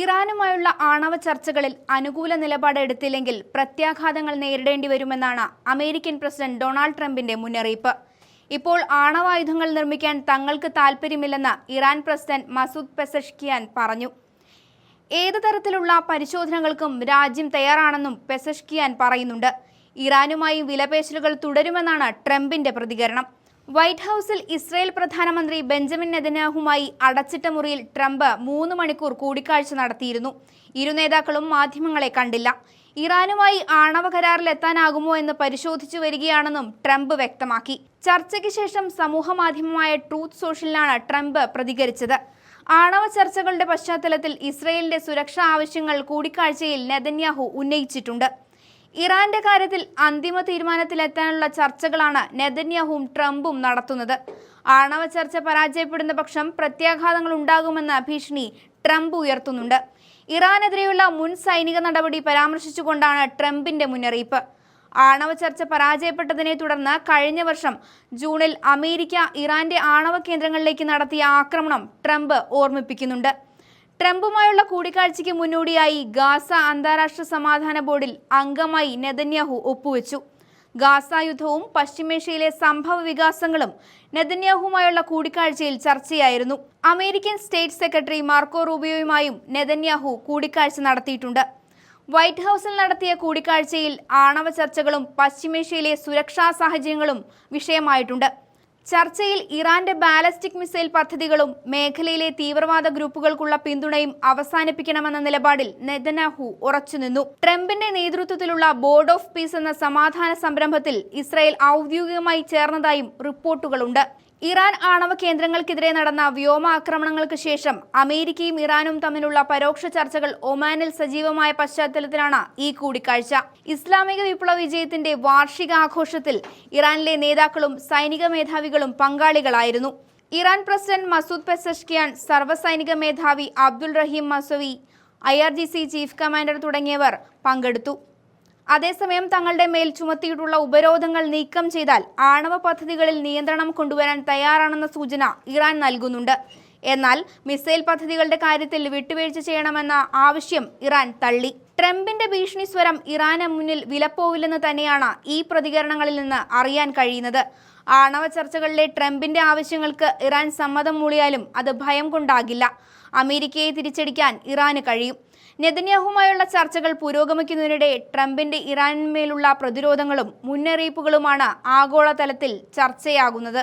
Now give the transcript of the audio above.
ഇറാനുമായുള്ള ആണവ ചർച്ചകളിൽ അനുകൂല നിലപാട് എടുത്തില്ലെങ്കിൽ പ്രത്യാഘാതങ്ങൾ നേരിടേണ്ടി വരുമെന്നാണ് അമേരിക്കൻ പ്രസിഡന്റ് ഡൊണാൾഡ് ട്രംപിന്റെ മുന്നറിയിപ്പ്. ഇപ്പോൾ ആണവായുധങ്ങൾ നിർമ്മിക്കാൻ തങ്ങൾക്ക് താൽപ്പര്യമില്ലെന്ന് ഇറാൻ പ്രസിഡന്റ് മസൂദ് പെസഷ്കിയാൻ പറഞ്ഞു. ഏത് തരത്തിലുള്ള പരിശോധനകൾക്കും രാജ്യം തയ്യാറാണെന്നും പെസഷ്കിയാൻ പറയുന്നുണ്ട്. ഇറാനുമായി വിലപേശലുകൾ തുടരുമെന്നാണ് ട്രംപിന്റെ പ്രതികരണം. വൈറ്റ് ഹൌസിൽ ഇസ്രയേൽ പ്രധാനമന്ത്രി ബെഞ്ചമിൻ നെതന്യാഹുമായി അടച്ചിട്ട മുറിയിൽ ട്രംപ് മൂന്ന് മണിക്കൂർ കൂടിക്കാഴ്ച നടത്തിയിരുന്നു. ഇരു നേതാക്കളും മാധ്യമങ്ങളെ കണ്ടില്ല. ഇറാനുമായി ആണവ കരാറിൽ എത്താനാകുമോ എന്ന് പരിശോധിച്ചു വരികയാണെന്നും ട്രംപ് വ്യക്തമാക്കി. ചർച്ചയ്ക്ക് ശേഷം സമൂഹമാധ്യമമായ ട്രൂത്ത് സോഷ്യലിലാണ് ട്രംപ് പ്രതികരിച്ചത്. ആണവ ചർച്ചകളുടെ പശ്ചാത്തലത്തിൽ ഇസ്രയേലിന്റെ സുരക്ഷാ ആവശ്യങ്ങൾ കൂടിക്കാഴ്ചയിൽ നെതന്യാഹു ഉന്നയിച്ചിട്ടുണ്ട്. ഇറാന്റെ കാര്യത്തിൽ അന്തിമ തീരുമാനത്തിലെത്താനുള്ള ചർച്ചകളാണ് നെതന്യാഹുവും ട്രംപും നടത്തുന്നത്. ആണവ ചർച്ച പരാജയപ്പെടുന്ന പക്ഷം പ്രത്യാഘാതങ്ങൾ ഉണ്ടാകുമെന്ന ഭീഷണി ട്രംപ് ഉയർത്തുന്നുണ്ട്. ഇറാനെതിരെയുള്ള മുൻ സൈനിക നടപടി പരാമർശിച്ചുകൊണ്ടാണ് ട്രംപിന്റെ മുന്നറിയിപ്പ്. ആണവ ചർച്ച പരാജയപ്പെട്ടതിനെ തുടർന്ന് കഴിഞ്ഞ വർഷം ജൂണിൽ അമേരിക്ക ഇറാന്റെ ആണവ കേന്ദ്രങ്ങളിലേക്ക് നടത്തിയ ആക്രമണം ട്രംപ് ഓർമ്മിപ്പിക്കുന്നുണ്ട്. ട്രംപുമായുള്ള കൂടിക്കാഴ്ചയ്ക്ക് മുന്നോടിയായി ഗാസ അന്താരാഷ്ട്ര സമാധാന ബോർഡിൽ അംഗമായി നെതന്യാഹു ഒപ്പുവെച്ചു. ഗാസ യുദ്ധവും പശ്ചിമേഷ്യയിലെ സംഭവ വികാസങ്ങളും നെതന്യാഹുമായുള്ള കൂടിക്കാഴ്ചയിൽ ചർച്ചയായിരുന്നു. അമേരിക്കൻ സ്റ്റേറ്റ് സെക്രട്ടറി മാർക്കോ റൂബിയോയുമായും നെതന്യാഹു കൂടിക്കാഴ്ച നടത്തിയിട്ടുണ്ട്. വൈറ്റ് ഹൌസിൽ നടത്തിയ കൂടിക്കാഴ്ചയിൽ ആണവ ചർച്ചകളും പശ്ചിമേഷ്യയിലെ സുരക്ഷാ സാഹചര്യങ്ങളും വിഷയമായിട്ടുണ്ട്. ചർച്ചയിൽ ഇറാന്റെ ബാലസ്റ്റിക് മിസൈൽ പദ്ധതികളും മേഖലയിലെ തീവ്രവാദ ഗ്രൂപ്പുകൾക്കുള്ള പിന്തുണയും അവസാനിപ്പിക്കണമെന്ന നിലപാടിൽ നെതനാഹു ഉറച്ചുനിന്നു. ട്രംപിന്റെ നേതൃത്വത്തിലുള്ള ബോർഡ് ഓഫ് പീസ് എന്ന സമാധാന സംരംഭത്തിൽ ഇസ്രായേൽ ഔദ്യോഗികമായി ചേർന്നതായും റിപ്പോർട്ടുകളുണ്ട്. ഇറാൻ ആണവ കേന്ദ്രങ്ങൾക്കെതിരെ നടന്ന വ്യോമാക്രമണങ്ങൾക്ക് ശേഷം അമേരിക്കയും ഇറാനും തമ്മിലുള്ള പരോക്ഷ ചർച്ചകൾ ഒമാനിൽ സജീവമായ പശ്ചാത്തലത്തിലാണ് ഈ കൂടിക്കാഴ്ച. ഇസ്ലാമിക വിപ്ലവ വിജയത്തിന്റെ വാർഷികാഘോഷത്തിൽ ഇറാനിലെ നേതാക്കളും സൈനിക മേധാവികളും പങ്കാളികളായിരുന്നു. ഇറാൻ പ്രസിഡന്റ് മസൂദ് പെസഷ്കിയാൻ സർവസൈനിക മേധാവി Abdul Rahim Mousavi I R G C chief commander തുടങ്ങിയവർ പങ്കെടുത്തു. അതേസമയം തങ്ങളുടെ മേൽ ചുമത്തിയിട്ടുള്ള ഉപരോധങ്ങൾ നീക്കം ചെയ്താൽ ആണവ പദ്ധതികളിൽ നിയന്ത്രണം കൊണ്ടുവരാൻ തയ്യാറാണെന്ന സൂചന ഇറാൻ നൽകുന്നുണ്ട്. എന്നാൽ മിസൈൽ പദ്ധതികളുടെ കാര്യത്തിൽ വിട്ടുവീഴ്ച ചെയ്യണമെന്ന ആവശ്യം ഇറാൻ തള്ളി. ട്രംപിന്റെ ഭീഷണി സ്വരം ഇറാന് മുന്നിൽ വിലപ്പോവില്ലെന്ന് തന്നെയാണ് ഈ പ്രതികരണങ്ങളിൽ നിന്ന് അറിയാൻ കഴിയുന്നത്. ആണവ ചർച്ചകളിലെ ട്രംപിന്റെ ആവശ്യങ്ങൾക്ക് ഇറാൻ സമ്മതം മൂളിയാലും അത് ഭയം കൊണ്ടാകില്ല. അമേരിക്കയെ തിരിച്ചടിക്കാൻ ഇറാന് കഴിയും. നെതന്യാഹുമായുള്ള ചർച്ചകൾ പുരോഗമിക്കുന്നതിനിടെ ട്രംപിന്റെ ഇറാനിന്മേലുള്ള പ്രതിരോധങ്ങളും മുന്നറിയിപ്പുകളുമാണ് ആഗോളതലത്തിൽ ചർച്ചയാകുന്നത്.